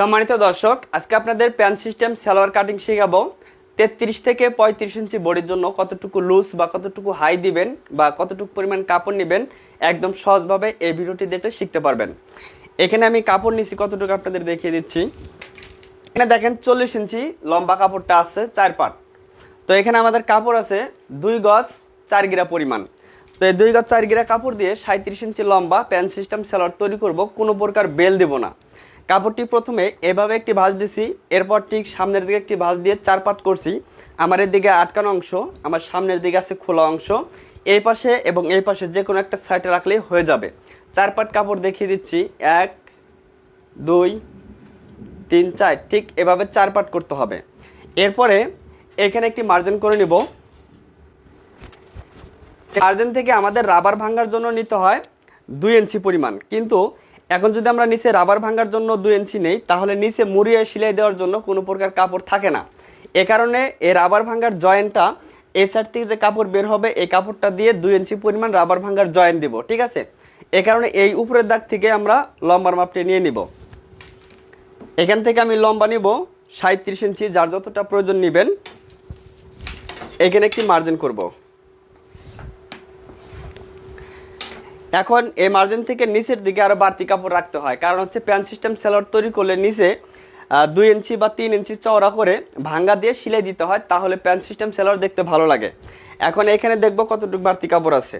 সম্মানিত দর্শক, আজকে আপনাদের প্যান সিস্টেম সালোয়ার কাটিং শেখাবো। তেত্রিশ থেকে পঁয়ত্রিশ ইঞ্চি বডির জন্য কতটুকু লুজ বা কতটুকু হাই দিবেন বা কতটুকু পরিমাণ কাপড় নেবেন, একদম সহজভাবে এই ভিডিওটি দেখে শিখতে পারবেন। এখানে আমি কাপড় নিচ্ছি কতটুকু আপনাদের দেখিয়ে দিচ্ছি। এখানে দেখেন চল্লিশ ইঞ্চি লম্বা কাপড়টা আছে চার পাট। তো এখানে আমাদের কাপড় আছে দুই গজ চার গিরা পরিমাণ। তো এই দুই গজ চার গিরা কাপড় দিয়ে সাঁত্রিশ ইঞ্চি লম্বা প্যান্ট সিস্টেম সেলার তৈরি করব, কোনো প্রকার বেল দেব না। কাপড়টি প্রথমে এভাবে একটি ভাঁজ দিছি, এরপর ঠিক সামনের দিকে একটি ভাঁজ দিয়ে চার পাট করছি। আমার এদিকে আটকানো অংশ, আমার সামনের দিকে আছে খোলা অংশ। এই পাশে এবং এই পাশে যে কোনো একটা সাইডে রাখলেই হয়ে যাবে। চার পাট কাপড় দেখিয়ে দিচ্ছি। এক, দুই, তিন, চার, ঠিক এভাবে চার পাট করতে হবে। এরপরে এখানে একটি মার্জিন করে নিব। মার্জিন থেকে আমাদের রাবার ভাঙার জন্য নিতে হয় দুই ইঞ্চি পরিমাণ। কিন্তু এখন যদি আমরা নিচে রাবার ভাঙার জন্য দুই ইঞ্চি নেই, তাহলে নিচে মুড়িয়ে সেলাই দেওয়ার জন্য কোনো প্রকার কাপড় থাকে না। এ কারণে এই রাবার ভাঙার জয়েন্টটা এই সাইড থেকে যে কাপড় বের হবে, এই কাপড়টা দিয়ে দুই ইঞ্চি পরিমাণ রাবার ভাঙার জয়েন্ট দিব, ঠিক আছে? এ কারণে এই উপরের দাগ থেকে আমরা লম্বার মাপটি নিয়ে নিব। এখান থেকে আমি লম্বা নিব সাঁত্রিশ ইঞ্চি, যার যতটা প্রয়োজন নেবেন, এখানে একটি মার্জিন করব। এখন এই মার্জিন থেকে নিচের দিকে আরও বাড়তি কাপড় রাখতে হয়। কারণ হচ্ছে প্যান্ট সিস্টেম সেলার তৈরি করলে নিচে দুই ইঞ্চি বা তিন ইঞ্চি চওড়া করে ভাঙ্গা দিয়ে সিলাই দিতে হয়, তাহলে প্যান্ট সিস্টেম সেলার দেখতে ভালো লাগে। এখন এখানে দেখব কতটুকু বাড়তি কাপড় আছে।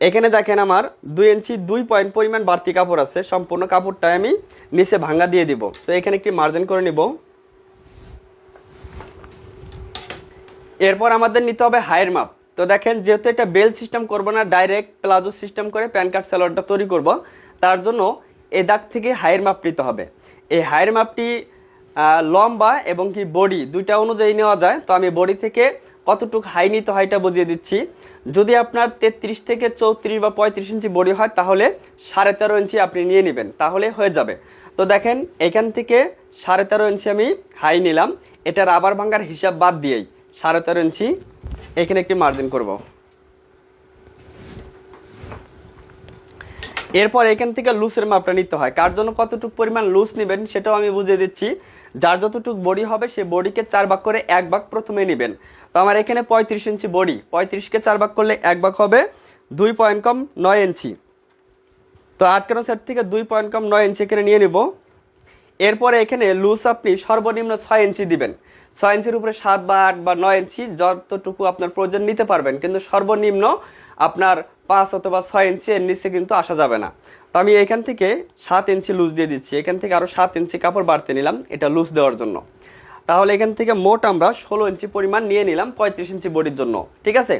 এখানে দেখেন আমার দুই ইঞ্চি দুই পয়েন্ট পরিমাণ বাড়তি কাপড় আছে, সম্পূর্ণ কাপড়টা আমি নিচে ভাঙ্গা দিয়ে দিব। তো এখানে একটি মার্জিন করে নিব। এরপর আমাদের নিতে হবে হায়ের মাপ তো দেখেন, যেহেতু এটা বেল সিস্টেম করব না ডাইরেক্ট প্লাজো সিস্টেম করে প্যান কার্ড স্যালোয়ারটা তৈরি করব, তার জন্য এ দাগ থেকে হায়ের মাপ নিতে হবে। এই হায়ের মাপটি লম্বা এবং কি বডি, দুইটা অনুযায়ী নেওয়া যায়। তো আমি বডি থেকে কতটুকু হাই নিতে হয় এটা বুঝিয়ে দিচ্ছি। যদি আপনার তেত্রিশ থেকে চৌত্রিশ বা পঁয়ত্রিশ ইঞ্চি বডি হয়, তাহলে সাড়ে তেরো ইঞ্চি আপনি নিয়ে নেবেন, তাহলে হয়ে যাবে। তো দেখেন, এখান থেকে সাড়ে তেরো ইঞ্চি আমি হাই নিলাম। এটা রাবার ভাঙ্গার হিসাব বাদ দিয়েই সাড়ে তেরো ইঞ্চি এখানে একটি মার্জিন করব। এরপর এখান থেকে লুসের মাপটা নিতে হয়। কার জন্য কতটুকু পরিমাণ লুস নেবেন সেটাও আমি বুঝিয়ে দিচ্ছি। যার যতটুকু বডি হবে সে বডিকে চার ভাগ করে এক ভাগ প্রথমে নেবেন। তো আমার এখানে পঁয়ত্রিশ ইঞ্চি বডি। পঁয়ত্রিশকে চার ভাগ করলে এক ভাগ হবে দুই পয়েন্ট কম নয় ইঞ্চি। তো আটকানো সেট থেকে দুই পয়েন্ট কম নয় ইঞ্চি এখানে নিয়ে নেব। এরপরে এখানে লুজ আপনি সর্বনিম্ন ছয় ইঞ্চি দিবেন। ছয় ইঞ্চির উপরে সাত বা আট বা নয় ইঞ্চি যতটুকু আপনার প্রয়োজন নিতে পারবেন। কিন্তু সর্বনিম্ন আপনার পাঁচ অথবা ছয় ইঞ্চি এর নিচে কিন্তু আসা যাবে না। তো আমি এখান থেকে সাত ইঞ্চি লুজ দিয়ে দিচ্ছি। এখান থেকে আরও সাত ইঞ্চি কাপড় বাড়তে নিলাম এটা লুজ দেওয়ার জন্য। তাহলে এখান থেকে মোট আমরা ষোলো ইঞ্চি পরিমাণ নিয়ে নিলাম পঁয়ত্রিশ ইঞ্চি বডির জন্য। ঠিক আছে?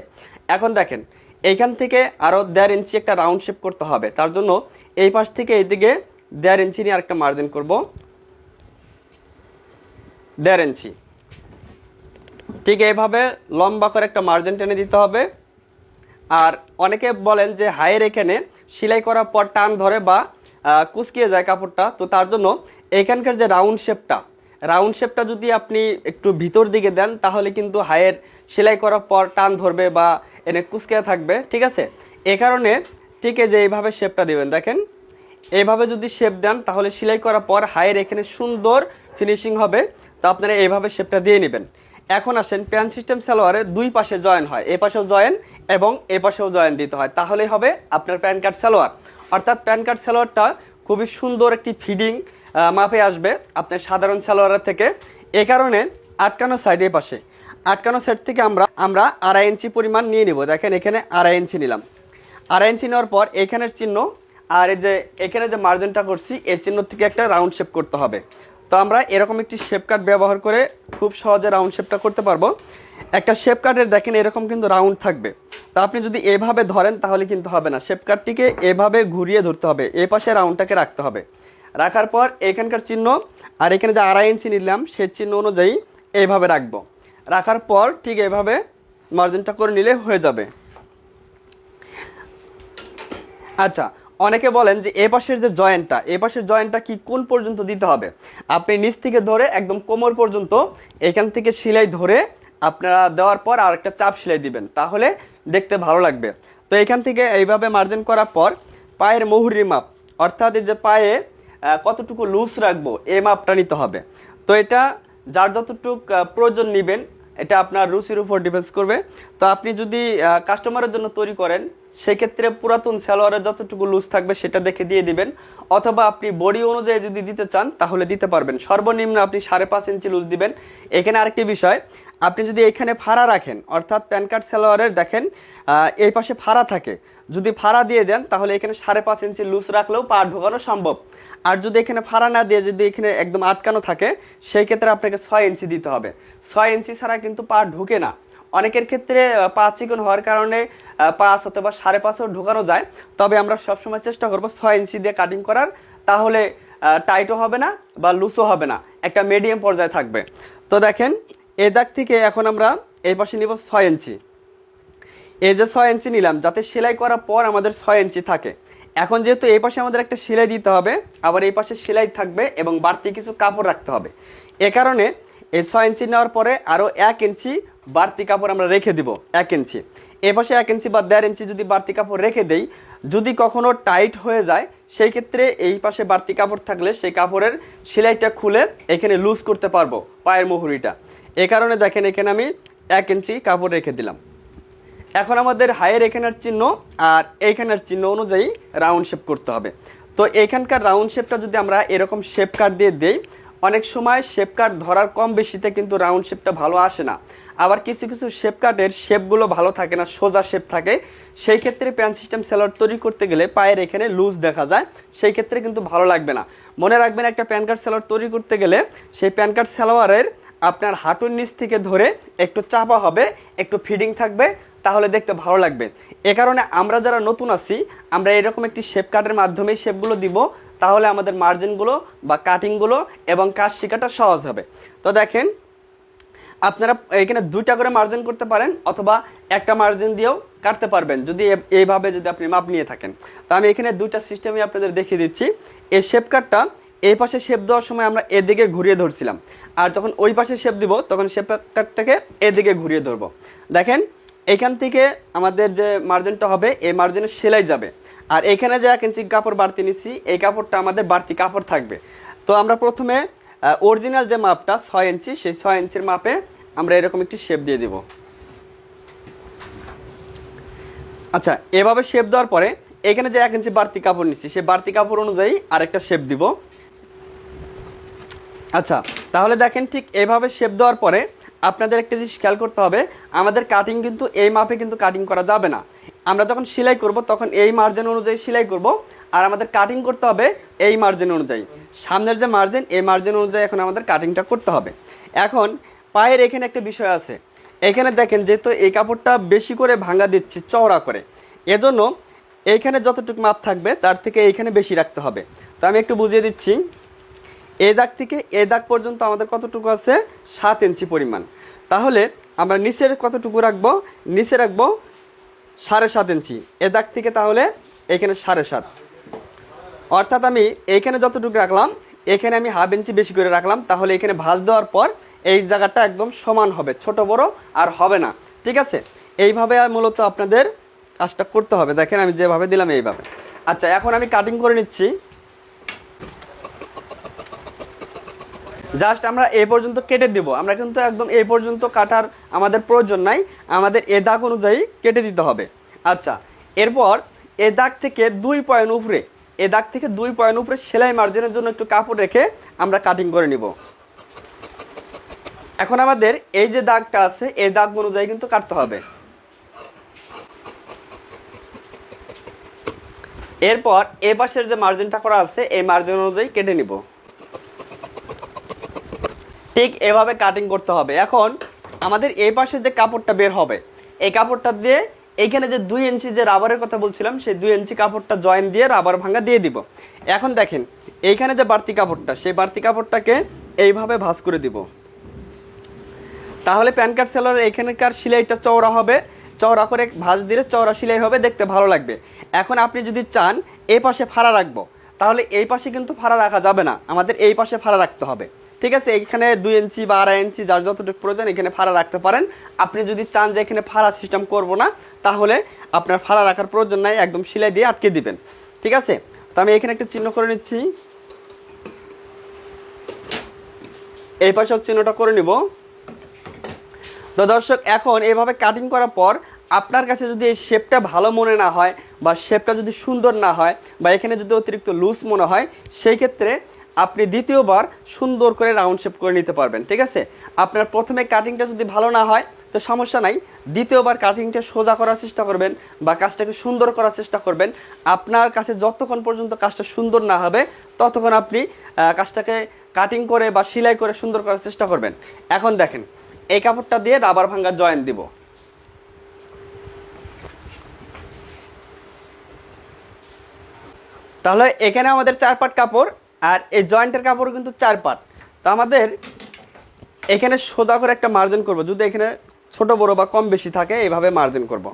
এখন দেখেন এইখান থেকে আরও দেড় ইঞ্চি একটা রাউন্ড শেপ করতে হবে। তার জন্য এই পাশ থেকে এইদিকে দেড় ইঞ্চি নিয়ে আরেকটা মার্জিন করব। দেড় ইঞ্চি। ঠিক এইভাবে লম্বা করে একটা মার্জিন টেনে দিতে হবে। আর অনেকে বলেন যে হায়ের এখানে সেলাই করার পর টান ধরে বা কুচকিয়ে যায় কাপড়টা। তো তার জন্য এখানকার যে রাউন্ড শেপটা রাউন্ড শেপটা যদি আপনি একটু ভিতর দিকে দেন, তাহলে কিন্তু হায়ের সেলাই করার পর টান ধরবে বা এনে কুচকে থাকবে, ঠিক আছে? এ কারণে ঠিক যে এইভাবে শেপটা দেবেন, দেখেন। এইভাবে যদি শেপ দেন, তাহলে সেলাই করার পর হায়ের এখানে সুন্দর ফিনিশিং হবে। তো আপনারা এইভাবে শেপটা দিয়ে নেবেন। এখন আসেন প্যান সিস্টেম সালোয়ারে দুই পাশে জয়েন হয়, এ পাশেও জয়েন এবং এ পাশেও জয়েন দিতে হয়। তাহলেই হবে আপনার প্যান কার্ড সালোয়ার। অর্থাৎ প্যান কার্ড সালোয়ারটা খুবই সুন্দর একটি ফিডিং মাপে আসবে আপনার সাধারণ সালোয়ারের থেকে। এ কারণে আটকানো সাইডে পাশে। আটকানো সাইড থেকে আমরা আমরা আড়াই ইঞ্চি পরিমাণ নিয়ে নিব। দেখেন এখানে আড়াই ইঞ্চি নিলাম। আড়াই ইঞ্চি নেওয়ার পর এখানের চিহ্ন আর এই যে, এখানে যে মার্জিনটা করছি এই চিহ্ন থেকে একটা রাউন্ড শেপ করতে হবে। তো আমরা এরকম একটি শেপ কাট ব্যবহার করে খুব সহজে রাউন্ড শেপটা করতে পারব। একটা শেপ কাটের দেখেন এরকম কিন্তু রাউন্ড থাকবে। তো আপনি যদি এভাবে ধরেন তাহলে কিন্তু হবে না। শেপ কাটটিকে এভাবে ঘুরিয়ে ধরতে হবে। এই পাশে রাউন্ডটাকে রাখতে হবে। রাখার পর এখানকার চিহ্ন আর এখানে যে আড়াই ইঞ্চি নিলাম, সেই চিহ্ন অনুযায়ী এইভাবে রাখব। রাখার পর ঠিক এভাবে মার্জিনটা করে নিলে হয়ে যাবে। আচ্ছা অনেকে বলেন যে এ পাশের যে জয়েন্টটা, এ পাশের জয়েন্টটা কি কোন পর্যন্ত দিতে হবে? আপনি নিচ থেকে ধরে একদম কোমর পর্যন্ত এখান থেকে সেলাই ধরে আপনারা দেওয়ার পর আর একটা চাপ সেলাই দিবেন, তাহলে দেখতে ভালো লাগবে। তো এখান থেকে এইভাবে মার্জিন করার পর পায়ের মুহুরির মাপ, অর্থাৎ এই যে পায়ে কতটুকু লুজ রাখব, এ মাপটা নিতে হবে। তো এটা যার যতটুক প্রয়োজন নেবেন, এটা আপনার রুচির উপর ডিপেন্ডস করবে। তো আপনি যদি কাস্টমারের জন্য তৈরি করেন সেক্ষেত্রে পুরাতন সালোয়ারের যতটুকু লুজ থাকবে সেটা দেখে দিয়ে দিবেন। অথবা আপনি বডি অনুযায়ী যদি দিতে চান, তাহলে দিতে পারবেন। সর্বনিম্ন আপনি সাড়ে পাঁচ ইঞ্চি লুজ দিবেন। এখানে আরেকটি বিষয়, আপনি যদি এখানে ফাড়া রাখেন, অর্থাৎ প্যান কার্ড সালোয়ারের, দেখেন এই পাশে ফাড়া থাকে। যদি ফাড়া দিয়ে দেন, তাহলে এখানে সাড়ে পাঁচ ইঞ্চি লুজ রাখলেও পা ঢোকানো সম্ভব। আর যদি এখানে ফাড়া না দিয়ে যদি এখানে একদম আটকানো থাকে, সেই ক্ষেত্রে আপনাকে ছয় ইঞ্চি দিতে হবে। ছয় ইঞ্চি ছাড়া কিন্তু পা ঢুকে না। অনেকের ক্ষেত্রে আহ, পা চিকন হওয়ার কারণে পাঁচ অথবা সাড়ে পাঁচও ঢোকানো যায়। তবে আমরা সবসময় চেষ্টা করব ছয় ইঞ্চি দিয়ে কাটিং করার। তাহলে টাইটও হবে না বা লুসও হবে না। একটা মিডিয়াম পর্যায়ে থাকবে। তো দেখেন এ দাগ থেকে এখন আমরা এই পাশে নিব ছয় ইঞ্চি। এই যে ছয় ইঞ্চি নিলাম যাতে সেলাই করার পর আমাদের ছয় ইঞ্চি থাকে। এখন যেহেতু এই পাশে আমাদের একটা সেলাই দিতে হবে আবার এই পাশে সেলাই থাকবে এবং বাড়তি কিছু কাপড় রাখতে হবে। এ কারণে এই ছয় ইঞ্চি নেওয়ার পরে আরও এক ইঞ্চি বাড়তি কাপড় আমরা রেখে দিব এক ইঞ্চি। এ পাশে এক ইঞ্চি বা দেড় ইঞ্চি যদি বাড়তি কাপড় রেখে দেই, যদি কখনো টাইট হয়ে যায়, সেই ক্ষেত্রে এই পাশে বাড়তি কাপড় থাকলে সেই কাপড়ের সেলাইটা খুলে এখানে লুজ করতে পারব পায়ের মুহুরিটা। এ কারণে দেখেন এখানে আমি এক ইঞ্চি কাপড় রেখে দিলাম। এখন আমাদের হায়ের এখানের চিহ্ন আর এইখানের চিহ্ন অনুযায়ী রাউন্ড শেপ করতে হবে। তো এখানকার রাউন্ড শেপটা যদি আমরা এরকম শেপ কাট দিয়ে দেই, অনেক সময় শেপ কাট ধরার কম বেশিতে কিন্তু রাউন্ড শেপটা ভালো আসে না। আবার কিছু কিছু শেপ কাটের শেপগুলো ভালো থাকে না, সোজা শেপ থাকে। সেই ক্ষেত্রে প্যান সিস্টেম সেলার তৈরি করতে গেলে পায়ের এখানে লুজ দেখা যায়। সেই ক্ষেত্রে কিন্তু ভালো লাগবে না। মনে রাখবেন একটা প্যান কার্ড সেলার তৈরি করতে গেলে সেই প্যান কার্ড সেলোয়ারের আপনার হাঁটুর নিচ থেকে ধরে একটু চাপা হবে, একটু ফিডিং থাকবে, তাহলে দেখতে ভালো লাগবে। এ কারণে আমরা যারা নতুন আছি, আমরা এরকম একটি শেপ কাটের মাধ্যমে শেপগুলো দিব, তাহলে আমাদের মার্জিনগুলো বা কাটিংগুলো এবং কাজ শেখাটা সহজ হবে। তো দেখেন আপনারা এখানে দুইটা করে মার্জিন করতে পারেন অথবা একটা মার্জিন দিয়েও কাটতে পারবেন যদি এইভাবে যদি আপনি মাপ নিয়ে থাকেন। তো আমি এখানে দুইটা সিস্টেমই আপনাদের দেখিয়ে দিচ্ছি। এই শেপ কাটটা এই পাশে শেপ দেওয়ার সময় আমরা এদিকে ঘুরিয়ে ধরছিলাম। আর যখন ওই পাশে শেপ দিব, তখন শেপ কাটটাকে এদিকে ঘুরিয়ে ধরবো। দেখেন, এখান থেকে আমাদের যে মার্জিনটা হবে, এই মার্জিনে সেলাই যাবে। আর এখানে যে এক ইঞ্চি কাপড় বাড়তি নিচ্ছি, এই কাপড়টা আমাদের বাড়তি কাপড় থাকবে। তো আমরা প্রথমে অরিজিনাল যে মাপটা, ছয় ইঞ্চি সেই ছয় ইঞ্চির মাপে আমরা এরকম একটি শেপ দিয়ে দিব। আচ্ছা এভাবে শেপ দেওয়ার পরে এখানে যে এক ইঞ্চি বাড়তি কাপড় নিচ্ছি, সেই বাড়তি কাপড় অনুযায়ী আরেকটা শেপ দিব। আচ্ছা তাহলে দেখেন ঠিক এভাবে শেপ দেওয়ার পরে আপনাদের একটা জিনিস খেয়াল করতে হবে, আমাদের কাটিং কিন্তু এই মাপে কিন্তু কাটিং করা যাবে না। আমরা যখন সেলাই করব, তখন এই মার্জিন অনুযায়ী সেলাই করব, আর আমাদের কাটিং করতে হবে এই মার্জিন অনুযায়ী। সামনের যে মার্জিন এই মার্জিন অনুযায়ী এখন আমাদের কাটিংটা করতে হবে। এখন পায়ের এখানে একটা বিষয় আছে। এখানে দেখেন যেহেতু এই কাপড়টা বেশি করে ভাঙা দিচ্ছে, চওড়া করে। এজন্য এইখানে যতটুকু মাপ থাকবে, তার থেকে এইখানে বেশি রাখতে হবে। তো আমি একটু বুঝিয়ে দিচ্ছি। এ দাগ থেকে এ দাগ পর্যন্ত আমাদের কতটুকু আছে? সাত ইঞ্চি পরিমাণ। তাহলে আমরা নিচের কতটুকু রাখব? নিচে রাখব সাড়ে সাত ইঞ্চি। এ দাগ থেকে তাহলে এখানে সাড়ে সাত। অর্থাৎ আমি এইখানে যতটুকু রাখলাম এখানে আমি হাফ ইঞ্চি বেশি করে রাখলাম, তাহলে এখানে ভাঁজ দেওয়ার পর এই জায়গাটা একদম সমান হবে, ছোট বড় আর হবে না। ঠিক আছে? এইভাবে মূলত আপনাদের কাজটা করতে হবে। দেখেন আমি যেভাবে দিলাম এইভাবে। আচ্ছা এখন আমি কাটিং করে নিচ্ছি। জাস্ট আমরা এই পর্যন্ত কেটে দিব। আমরা কিন্তু একদম এই পর্যন্ত কাটার আমাদের প্রয়োজন নাই। আমাদের এ দাগ অনুযায়ী কেটে দিতে হবে। আচ্ছা এরপর এ দাগ থেকে দুই পয়েন্ট উপরে এ দাগ থেকে দুই পয়েন্ট উপরে সেলাই মার্জিনের জন্য একটু কাপড় রেখে আমরা কাটিং করে নিব। এখন আমাদের এই যে দাগটা আছে, এই দাগ অনুযায়ী কিন্তু কাটতে হবে। এরপর এ পাশের যে মার্জিনটা করা আছে, এই মার্জিন অনুযায়ী কেটে নিব। ঠিক এভাবে কাটিং করতে হবে। এখন আমাদের এই পাশে যে কাপড়টা বের হবে, এই কাপড়টা দিয়ে এইখানে যে দুই ইঞ্চি যে রাবারের কথা বলছিলাম, সেই দুই ইঞ্চি কাপড়টা জয়েন দিয়ে রাবার ভাঙা দিয়ে দিব। এখন দেখেন, এইখানে যে বাড়তি কাপড়টা, সেই বাড়তি কাপড়টাকে এইভাবে ভাঁজ করে দিব। তাহলে প্যান কার্ড সেলার এখানকার সেলাইটা চওড়া হবে। চওড়া করে ভাঁজ দিলে চওড়া সেলাই হবে, দেখতে ভালো লাগবে। এখন আপনি যদি চান এই পাশে ফাড়া রাখব। তাহলে এই পাশে কিন্তু ফাড়া রাখা যাবে না। আমাদের এই পাশে ফাড়া রাখতে হবে। ঠিক আছে, এখানে দুই ইঞ্চি বা আড়াই ইঞ্চি যার যতটুকু প্রয়োজন এখানে ফাড়া রাখতে পারেন। আপনি যদি চান যে এখানে ফাড়া সিস্টেম করব না, তাহলে আপনার ফাড়া রাখার প্রয়োজন নাই, একদম সেলাই দিয়ে আটকে দিবেন। ঠিক আছে? তো আমি এখানে একটা চিহ্ন করে নিচ্ছি। এই পাশেও চিহ্নটা করে নিব। তো দর্শক, এখন এভাবে কাটিং করার পর আপনার কাছে যদি এই শেপটা ভালো মনে না হয় বা শেপটা যদি সুন্দর না হয় বা এখানে যদি অতিরিক্ত লুজ মনে হয়, সেই ক্ষেত্রে আপনি দ্বিতীয়বার সুন্দর করে রাউন্ড শেপ করে নিতে পারবেন, ঠিক আছে? আপনার প্রথমে কাটিংটা যদি ভালো না হয়, তো সমস্যা নাই। দ্বিতীয়বার কাটিংটা সোজা করার চেষ্টা করবেন বা কাজটাকে সুন্দর করার চেষ্টা করবেন। আপনার কাছে যতক্ষণ পর্যন্ত কাজটা সুন্দর না হবে, ততক্ষণ আপনি কাজটাকে কাটিং করে বা সেলাই করে সুন্দর করার চেষ্টা করবেন। এখন দেখেন, এই কাপড়টা দিয়ে রাবার ভাঙ্গা জয়েন দিব। তাহলে এখানে আমাদের চার পাট কাপড় আর এই জয়েন্টের কাপড় কিন্তু চার পাট। তো আমাদের এখানে সোজা করে একটা মার্জিন করব। যদি এখানে ছোট, বড় বা কম বেশি থাকে, এইভাবে মার্জিন করব।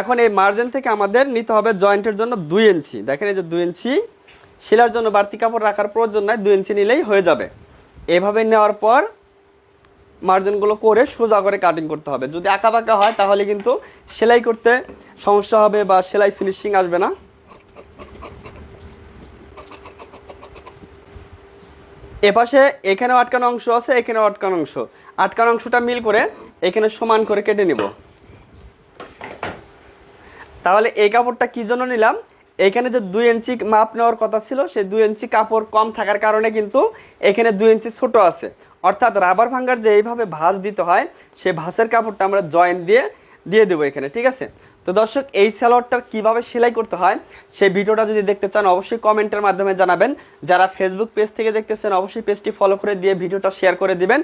এখন এই মার্জিন থেকে আমাদের নিতে হবে জয়েন্টের জন্য দুই ইঞ্চি। দেখেন এই যে দুই ইঞ্চি। শিলার জন্য বাড়তি কাপড় রাখার প্রয়োজন নয় দুই ইঞ্চি নিলেই হয়ে যাবে। এভাবে নেওয়ার পর মার্জিনগুলো করে সোজা করে কাটিং করতে হবে। যদি আঁকা বাঁকা হয়, তাহলে কিন্তু সেলাই করতে সমস্যা হবে বা সেলাই ফিনিশিং আসবে না। এপাশে এখানেও আটকানো অংশ আছে, এখানেও আটকানো অংশ। আটকানো অংশটা মিল করে এখানে সমান করে কেটে নিব। তাহলে এই কাপড়টা কি জন্য নিলাম? এখানে যে দুই ইঞ্চি মাপ নেওয়ার কথা ছিল সেই দুই ইঞ্চি কাপড় কম থাকার কারণে কিন্তু এখানে দুই ইঞ্চি ছোট আছে। অর্থাৎ রাবার ভাঙ্গার যে এইভাবে ভাঁজ দিতে হয় সেই ভাঁজের কাপড়টা আমরা জয়েন্ট দিয়ে দিয়ে দেবো এখানে, ঠিক আছে? তো দর্শক, এই স্যালোয়ারটার কীভাবে সেলাই করতে হয় সেই ভিডিওটা যদি দেখতে চান, অবশ্যই কমেন্টের মাধ্যমে জানাবেন। যারা ফেসবুক পেজ থেকে দেখতেছেন, অবশ্যই পেজটি ফলো করে দিয়ে ভিডিওটা শেয়ার করে দিবেন।